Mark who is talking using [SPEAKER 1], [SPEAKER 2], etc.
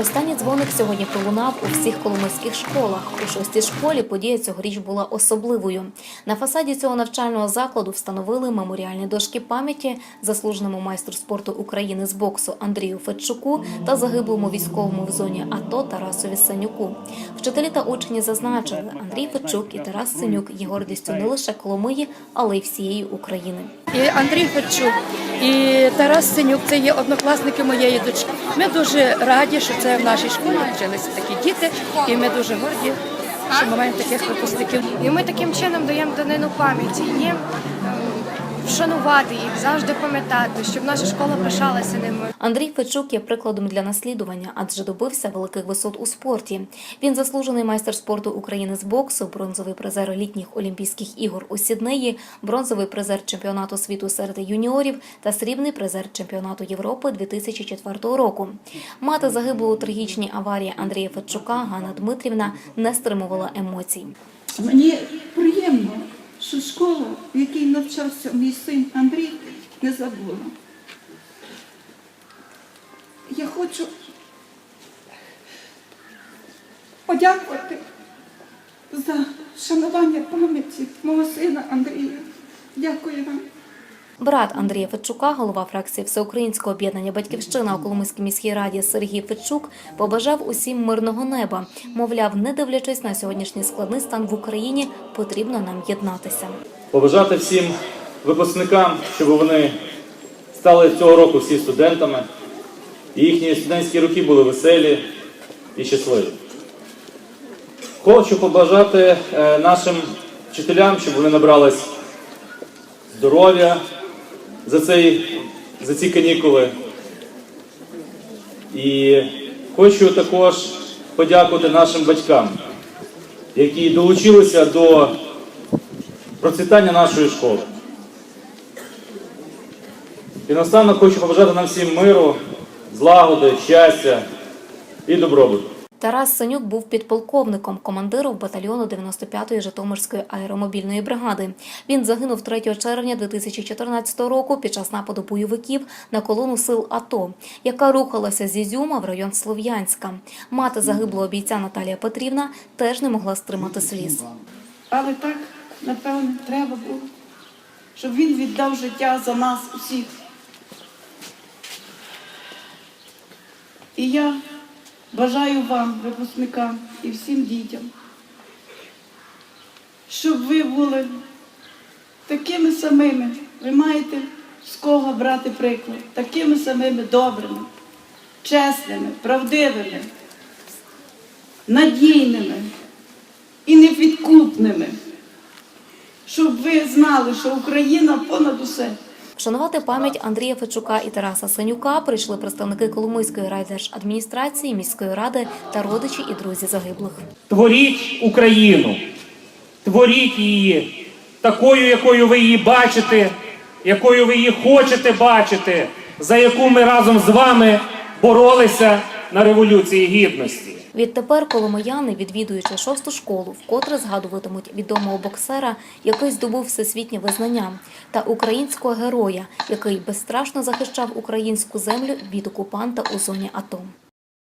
[SPEAKER 1] Останній дзвоник сьогодні пролунав у всіх коломийських школах. У шостій школі подія цьогоріч була особливою. На фасаді цього навчального закладу встановили меморіальні дошки пам'яті заслуженому майстру спорту України з боксу Андрію Федчуку та загиблому військовому в зоні АТО Тарасові Сенюку. Вчителі та учні зазначили, Андрій Федчук і Тарас Сенюк є гордістю не лише Коломиї, але й всієї України.
[SPEAKER 2] І Андрій Федчук, і Тарас Синюк це є однокласники моєї дочки. Ми дуже раді, що це в нашій школі вчилися такі діти, і ми дуже горді, що ми маємо таких випускників.
[SPEAKER 3] І ми таким чином даємо данину пам'яті їм, вшанувати їх, завжди пам'ятати, щоб наша школа пишалася ними.
[SPEAKER 1] Андрій Федчук є прикладом для наслідування, адже добився великих висот у спорті. Він заслужений майстер спорту України з боксу, бронзовий призер літніх Олімпійських ігор у Сіднеї, бронзовий призер чемпіонату світу серед юніорів та срібний призер чемпіонату Європи 2004 року. Мати загиблого у трагічній аварії Андрія Федчука Ганна Дмитрівна не стримувала емоцій.
[SPEAKER 4] Мені приємно, що школа, в якій навчався мій син Андрій, не забула. Я хочу подякувати за шанування пам'яті мого сина Андрія. Дякую вам.
[SPEAKER 1] Брат Андрія Федчука, голова фракції Всеукраїнського об'єднання Батьківщина у Коломийській міській раді Сергій Федчук побажав усім мирного неба. Мовляв, не дивлячись на сьогоднішній складний стан в Україні, потрібно нам єднатися.
[SPEAKER 5] побажати всім випускникам, щоб вони стали цього року всі студентами, і їхні студентські роки були веселі і щасливі. Хочу побажати е, нашим вчителям, щоб вони набрались здоров'я за, цей, за ці канікули. І хочу також подякувати нашим батькам, які долучилися до процвітання нашої школи. І наостанок хочу побажати нам всім миру, злагоди, щастя і добробуту.
[SPEAKER 1] Тарас Синюк був підполковником, командиром батальйону 95-ї Житомирської аеромобільної бригади. Він загинув 3 червня 2014 року під час нападу бойовиків на колону сил АТО, яка рухалася з Ізюма в район Слов'янська. Мати загиблого бійця Наталія Петрівна теж не могла стримати сліз.
[SPEAKER 4] Але так, напевно, треба було, щоб він віддав життя за нас усіх. І я бажаю вам, випускникам і всім дітям, щоб ви були такими самими, ви маєте з кого брати приклад, такими самими добрими, чесними, правдивими, надійними і непідкупними, щоб ви знали, що Україна понад усе.
[SPEAKER 1] Вшанувати пам'ять Андрія Федчука і Тараса Синюка прийшли представники Коломийської райдержадміністрації, міської ради та родичі і друзі загиблих.
[SPEAKER 6] Творіть Україну, творіть її такою, якою ви її бачите, якою ви її хочете бачити, за яку ми разом з вами боролися на Революції Гідності.
[SPEAKER 1] Відтепер коломияни, відвідуючи шосту школу, вкотре згадуватимуть відомого боксера, який здобув всесвітнє визнання, та українського героя, який безстрашно захищав українську землю від окупанта у зоні АТО.